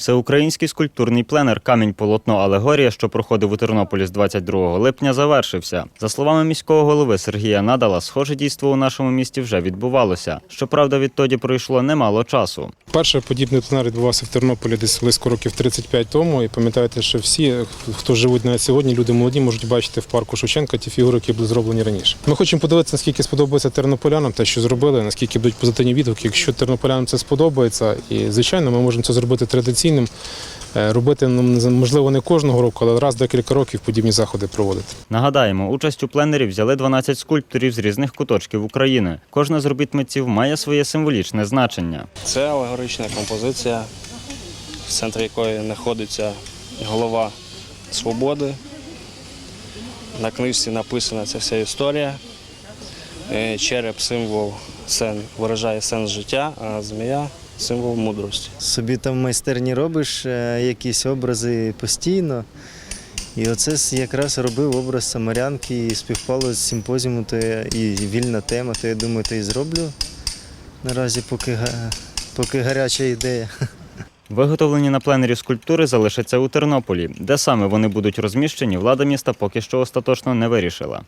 Всеукраїнський скульптурний пленер Камінь полотно алегорія, що проходив у Тернополі з 22 липня, завершився. За словами міського голови Сергія Надала, схоже дійство у нашому місті вже відбувалося. Щоправда, відтоді пройшло немало часу. Перший подібний пленер відбувався в Тернополі десь близько років 35 тому. І пам'ятаєте, що всі, хто живуть навіть сьогодні, люди молоді, можуть бачити в парку Шевченка ті фігури, які були зроблені раніше. Ми хочемо подивитися, наскільки сподобається тернополянам те, що зробили, наскільки будуть позитивні відгуки. Якщо тернополянам це сподобається, і звичайно, ми можемо це зробити традиційним. Е, Робити ну, можливо не кожного року, але раз декілька років подібні заходи проводити. Нагадаємо, участь у пленері взяли 12 скульпторів з різних куточків України. Кожна з робіт митців має своє символічне значення. Це алегорична композиція, в центрі якої знаходиться голова свободи. На книжці написана ця вся історія. Е, Череп символ сен, виражає сенс життя, а змія символ мудрості. собі там в майстерні робиш е, якісь образи постійно. І оце якраз робив образ самарянки і співпало з симпозіуму, то я, і вільна тема, то я думаю, то і зроблю наразі, поки, поки гаряча ідея. Виготовлені на пленері скульптури залишаться у Тернополі, де саме вони будуть розміщені, влада міста поки що остаточно не вирішила.